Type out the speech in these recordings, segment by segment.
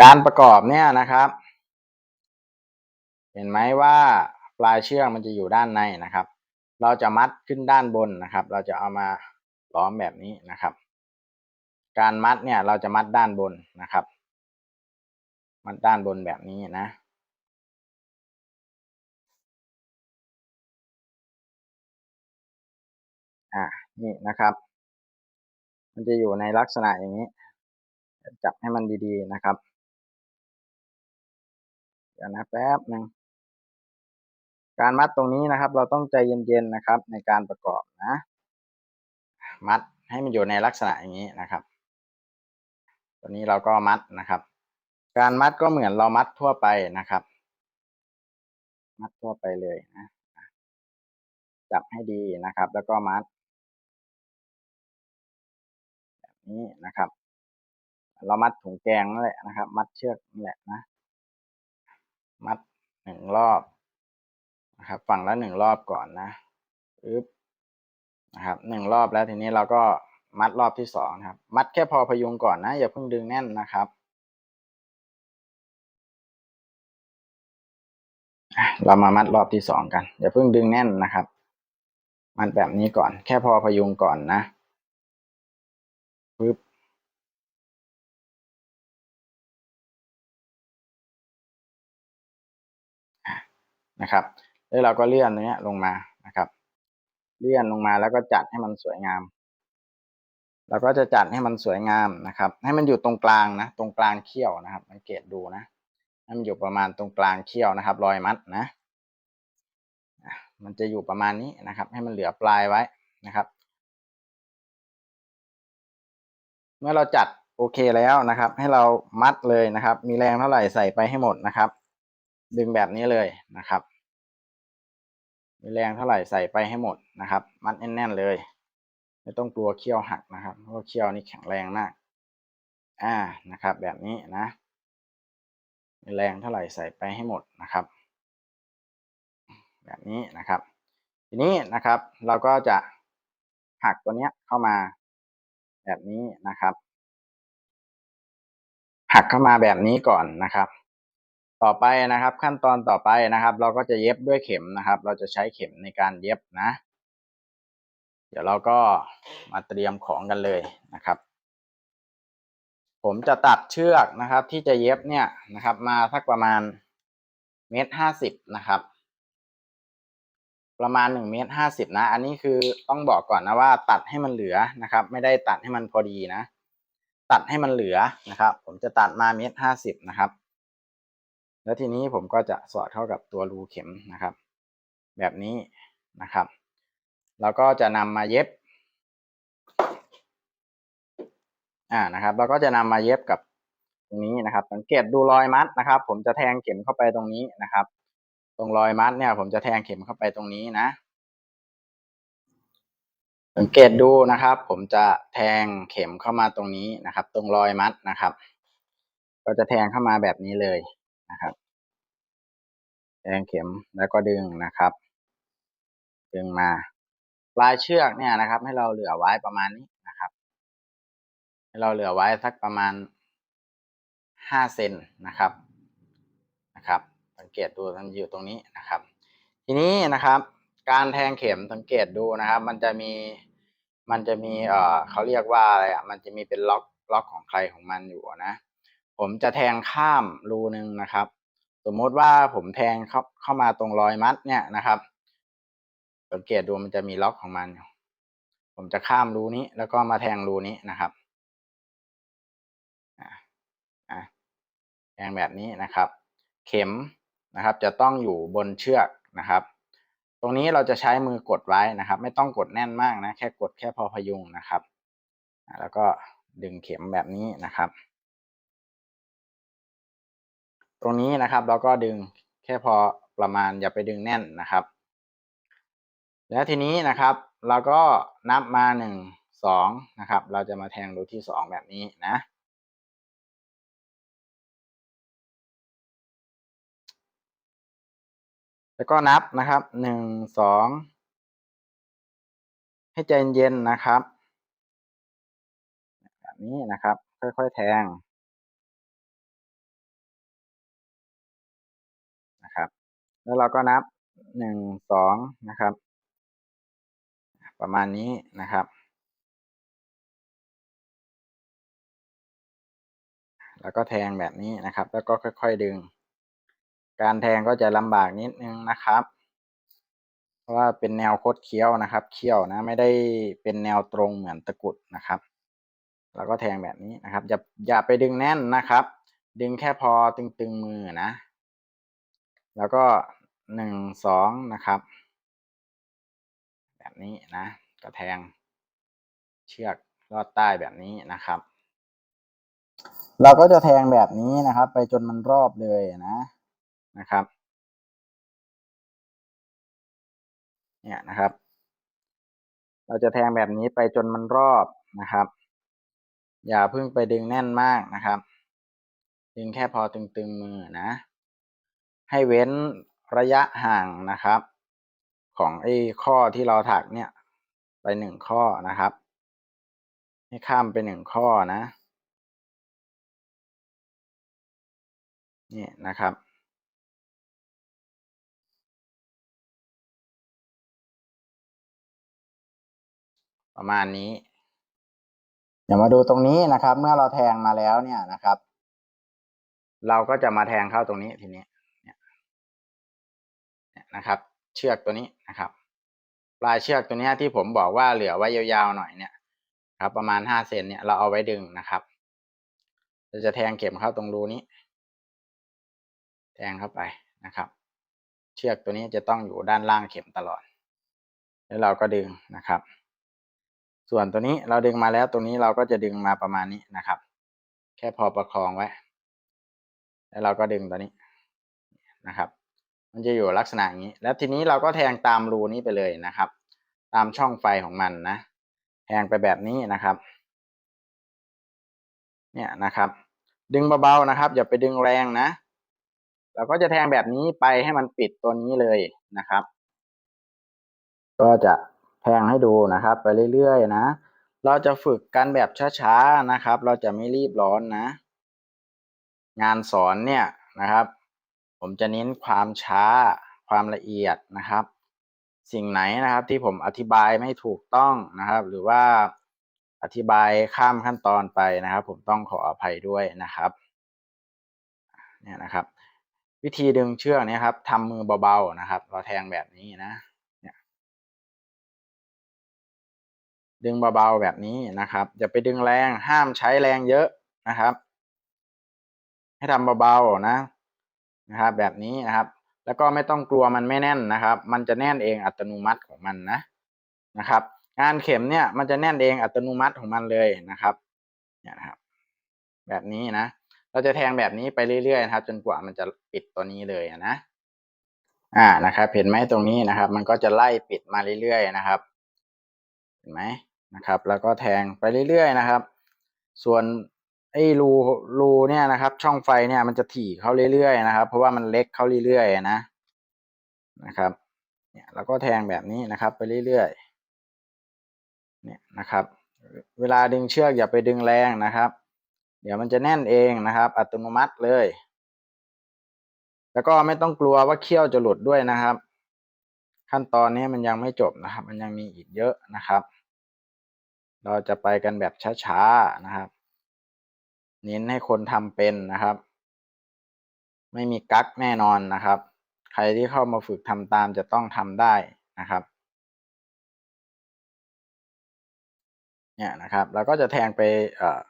การประกอบเนี่ยนะครับ เห็นไหมว่าปลายเชือกมันจะอยู่ด้านในนะครับ เราจะมัดขึ้นด้านบนนะครับ เราจะเอามาล้อมแบบนี้นะครับ การมัดเนี่ยเราจะมัดด้านบนนะครับ มัดด้านบนแบบนี้นะ อ่านี่นะครับ มันจะอยู่ในลักษณะอย่างนี้ จับให้มันดีๆนะครับ เดี๋ยวนะแป๊บหนึ่งการมัดตรงนี้นะครับ เราต้องใจเย็นๆนะครับ ในการประกอบนะ มัดให้มันอยู่ในลักษณะอย่างนี้นะครับ ตัวนี้เราก็มัดนะครับ การมัดก็เหมือนเรามัดทั่วไปนะครับ มัดทั่วไปเลยนะจับให้ดีนะครับ แล้วก็มัด แบบนี้นะครับ เรามัดถุงแกงนั่นแหละนะครับ มัดเชือกนั่นแหละนะ มัดหนึ่งรอบนะครับ ฝั่งละหนึ่งรอบก่อนนะปึ๊บนะครับหนึ่งรอบแล้วทีนี้เราก็มัดรอบที่สองนะครับ มัดแค่พอพยุงก่อนนะ อย่าเพิ่งดึงแน่นนะครับเรามามัดรอบที่สองกัน อย่าเพิ่งดึงแน่นนะครับ มัดแบบนี้ก่อน แค่พอพยุงก่อนนะปึ๊บ นะครับแล้วเราก็เลื่อนเนี้ยลงมานะครับ เลื่อนลงมาแล้วก็จัดให้มันสวยงามเราก็จะจัดให้มันสวยงามนะครับ ให้มันอยู่ตรงกลางนะ ตรงกลางเขี้ยวนะครับสังเกตดูนะให้มันอยู่ประมาณตรงกลางเขี้ยวนะครับ รอยมัดนะมันจะอยู่ประมาณนี้นะครับ ให้มันเหลือปลายไว้นะครับ เมื่อเราจัดโอเคแล้วนะครับ ให้เรามัดเลยนะครับ มีแรงเท่าไหร่ใส่ไปให้หมดนะครับ ดึงแบบนี้เลยนะครับ มีแรงเท่าไหร่ใส่ไปให้หมดนะครับ มัดแน่นๆเลย ไม่ต้องกลัวเขี้ยวหักนะครับเพราะเขี้ยวนี่แข็งแรงมาก อ่านะครับ แบบนี้นะ มีแรงเท่าไหร่ใส่ไปให้หมดนะครับ แบบนี้นะครับ ทีนี้นะครับ เราก็จะหักตัวเนี้ยเข้ามาแบบนี้นะครับ หักเข้ามาแบบนี้ก่อนนะครับ ต่อไปนะครับ ขั้นตอนต่อไปนะครับ เราก็จะเย็บด้วยเข็มนะครับ เราจะใช้เข็มในการเย็บนะ เดี๋ยวเราก็มาเตรียมของกันเลยนะครับ ผมจะตัดเชือกนะครับ ที่จะเย็บเนี่ยนะครับ มาสักประมาณเมตรห้าสิบนะครับ ประมาณหนึ่งเมตรห้าสิบนะ อันนี้คือต้องบอกก่อนนะว่า ตัดให้มันเหลือนะครับ ไม่ได้ตัดให้มันพอดีนะ ตัดให้มันเหลือนะครับ ผมจะตัดมาเมตรห้าสิบนะครับ แล้วทีนี้ผมก็จะสอดเข้ากับตัวรูเข็มนะครับ แบบนี้นะครับเราก็จะนำมาเย็บอ่านะครับเราก็จะนำมาเย็บกับตรงนี้นะครับ สังเกตดูรอยมัดนะครับ ผมจะแทงเข็มเข้าไปตรงนี้นะครับ ตรงรอยมัดเนี่ย ผมจะแทงเข็มเข้าไปตรงนี้นะ สังเกตดูนะครับ ผมจะแทงเข็มเข้ามาตรงนี้นะครับ ตรงรอยมัดนะครับ ก็จะแทงเข้ามาแบบนี้เลย นะครับ แทงเข็มแล้วก็ดึงนะครับ ดึงมาปลายเชือกเนี่ยนะครับ ให้เราเหลือไว้ประมาณนี้นะครับ ให้เราเหลือไว้สักประมาณห้าเซนนะครับนะครับ สังเกตดูมันอยู่ตรงนี้นะครับ ทีนี้นะครับ การแทงเข็มสังเกตดูนะครับ มันจะมีมันจะมีเอ่อเขาเรียกว่าอะไรอะมันจะมีเป็นล็อกล็อกของใครของมันอยู่นะ ผมจะแทงข้ามรูหนึ่งนะครับ สมมติว่าผมแทงเข้าเข้ามาตรงรอยมัดเนี่ยนะครับ สังเกตดูมันจะมีล็อกของมัน ผมจะข้ามรูนี้ แล้วก็มาแทงรูนี้นะครับแทงแบบนี้นะครับ เข็มนะครับ จะต้องอยู่บนเชือกนะครับ ตรงนี้เราจะใช้มือกดไว้นะครับ ไม่ต้องกดแน่นมากนะ แค่กดแค่พอพยุงนะครับ แล้วก็ดึงเข็มแบบนี้นะครับ ตรงนี้นะครับเราก็ดึงแค่พอประมาณอย่าไปดึงแน่นนะครับ แล้วทีนี้นะครับเราก็นับมาหนึ่งสองนะครับ เราจะมาแทงรูที่สองแบบนี้นะแล้วก็นับนะครับหนึ่งสองให้ใจเย็นนะครับ แบบนี้นะครับ ค่อยๆแทง แล้วเราก็นับหนึ่งสองนะครับ ประมาณนี้นะครับ แล้วก็แทงแบบนี้นะครับ แล้วก็ค่อยๆดึง การแทงก็จะลำบากนิดนึงนะครับ เพราะว่าเป็นแนวคดเคี้ยวนะครับ เคี้ยวนะไม่ได้เป็นแนวตรงเหมือนตะกุดนะครับ แล้วก็แทงแบบนี้นะครับ อย่าอย่าไปดึงแน่นนะครับ ดึงแค่พอตึงๆมือนะ แล้วก็หนึ่งสองนะครับ แบบนี้นะก็แทง เชือกลอดใต้แบบนี้นะครับ เราก็จะแทงแบบนี้นะครับ ไปจนมันรอบเลยนะนะครับ เนี่ยนะครับ เราจะแทงแบบนี้ไปจนมันรอบนะครับ อย่าเพิ่งไปดึงแน่นมากนะครับ ดึงแค่พอตึงๆมือนะ ให้เว้นระยะห่างนะครับ ของไอ้ข้อที่เราถักเนี่ย ไปหนึ่งข้อนะครับ ให้ข้ามไปหนึ่งข้อนะนี่นะครับ ประมาณนี้ เดี๋ยวมาดูตรงนี้นะครับ เมื่อเราแทงมาแล้วเนี่ยนะครับ เราก็จะมาแทงเข้าตรงนี้ทีนี้ นะครับ เชือกตัวนี้นะครับ ปลายเชือกตัวนี้ที่ผมบอกว่าเหลือไว้ยาวๆหน่อยเนี่ย ครับ ประมาณห้าเซนเนี่ยเราเอาไว้ดึงนะครับเราจะแทงเข็มเข้าตรงรูนี้ แทงเข้าไปนะครับ เชือกตัวนี้จะต้องอยู่ด้านล่างเข็มตลอด แล้วเราก็ดึงนะครับ ส่วนตัวนี้เราดึงมาแล้วตรงนี้เราก็จะดึงมาประมาณนี้นะครับ แค่พอประคองไว้ แล้วเราก็ดึงตัวนี้นะครับ มันจะอยู่ลักษณะอย่างนี้ แล้วทีนี้เราก็แทงตามรูนี้ไปเลยนะครับ ตามช่องไฟของมันนะ แทงไปแบบนี้นะครับ เนี่ยนะครับ ดึงเบาๆนะครับ อย่าไปดึงแรงนะเราก็จะแทงแบบนี้ไปให้มันปิดตัวนี้เลยนะครับ ก็จะแทงให้ดูนะครับ ไปเรื่อยๆนะ เราจะฝึกกันแบบช้าๆนะครับ เราจะไม่รีบร้อนนะ งานสอนเนี่ยนะครับ ผมจะเน้นความช้าความละเอียดนะครับ สิ่งไหนนะครับที่ผมอธิบายไม่ถูกต้องนะครับ หรือว่าอธิบายข้ามขั้นตอนไปนะครับ ผมต้องขออภัยด้วยนะครับเนี่ยนะครับ วิธีดึงเชือกนี้ครับทำมือเบาๆนะครับ เราแทงแบบนี้นะเนี่ยดึงเบาๆแบบนี้นะครับอย่าไปดึงแรงห้ามใช้แรงเยอะนะครับ ให้ทำเบาๆนะ นะครับ แบบนี้นะครับ แล้วก็ไม่ต้องกลัวมันไม่แน่นนะครับ มันจะแน่นเองอัตโนมัติของมันนะนะครับ งานเข็มเนี่ยมันจะแน่นเองอัตโนมัติของมันเลยนะครับเนี่ยนะครับ แบบนี้นะ เราจะแทงแบบนี้ไปเรื่อยๆนะครับ จนกว่ามันจะปิดตัวนี้เลยนะอ่านะครับ เห็นไหมตรงนี้นะครับ มันก็จะไล่ปิดมาเรื่อยๆนะครับ เห็นไหมนะครับ แล้วก็แทงไปเรื่อยๆนะครับ ส่วน ไอ้รูรูเนี่ยนะครับ ช่องไฟเนี่ยมันจะถี่เข้าเรื่อยๆนะครับ เพราะว่ามันเล็กเข้าเรื่อยๆนะนะครับ เนี่ยแล้วก็แทงแบบนี้นะครับ ไปเรื่อยๆเนี่ยนะครับ เวลาดึงเชือกอย่าไปดึงแรงนะครับ เดี๋ยวมันจะแน่นเองนะครับ อัตโนมัติเลย แล้วก็ไม่ต้องกลัวว่าเขี้ยวจะหลุดด้วยนะครับ ขั้นตอนนี้มันยังไม่จบนะครับ มันยังมีอีกเยอะนะครับ เราจะไปกันแบบช้าๆนะครับ เน้นให้คนทำเป็นนะครับ ไม่มีกั๊กแน่นอนนะครับ ใครที่เข้ามาฝึกทำตามจะต้องทำได้นะครับ เนี่ยนะครับเราก็จะแทงไปเอ่อ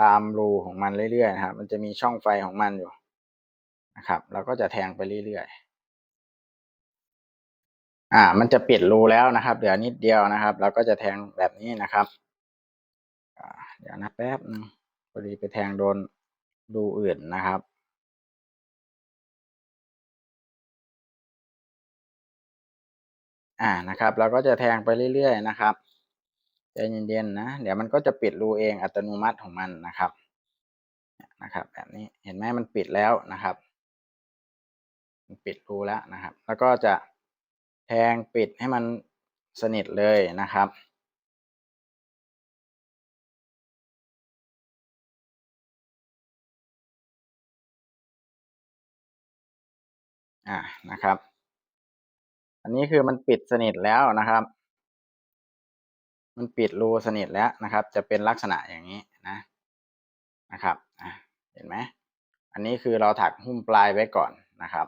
ตามรูของมันเรื่อยๆนะครับ มันจะมีช่องไฟของมันอยู่นะครับเราก็จะแทงไปเรื่อยๆอ่า มันจะปิดรูแล้วนะครับ เหลือนิดเดียวนะครับ เราก็จะแทงแบบนี้นะครับ เดี๋ยวนะแป๊บนึง พอดีไปแทงโดนรูอื่นนะครับอ่านะครับเราก็จะแทงไปเรื่อยๆนะครับใจเย็นๆนะเดี๋ยวมันก็จะปิดรูเองอัตโนมัติของมันนะครับนะครับ แบบนี้เห็นไหมมันปิดแล้วนะครับ มันปิดรูแล้วนะครับ แล้วก็จะแทงปิดให้มันสนิทเลยนะครับ อ่านะครับ อันนี้คือมันปิดสนิทแล้วนะครับ มันปิดรูสนิทแล้วนะครับ จะเป็นลักษณะอย่างนี้นะนะครับอะเห็นไหมอันนี้คือเราถักหุ้มปลายไว้ก่อนนะครับ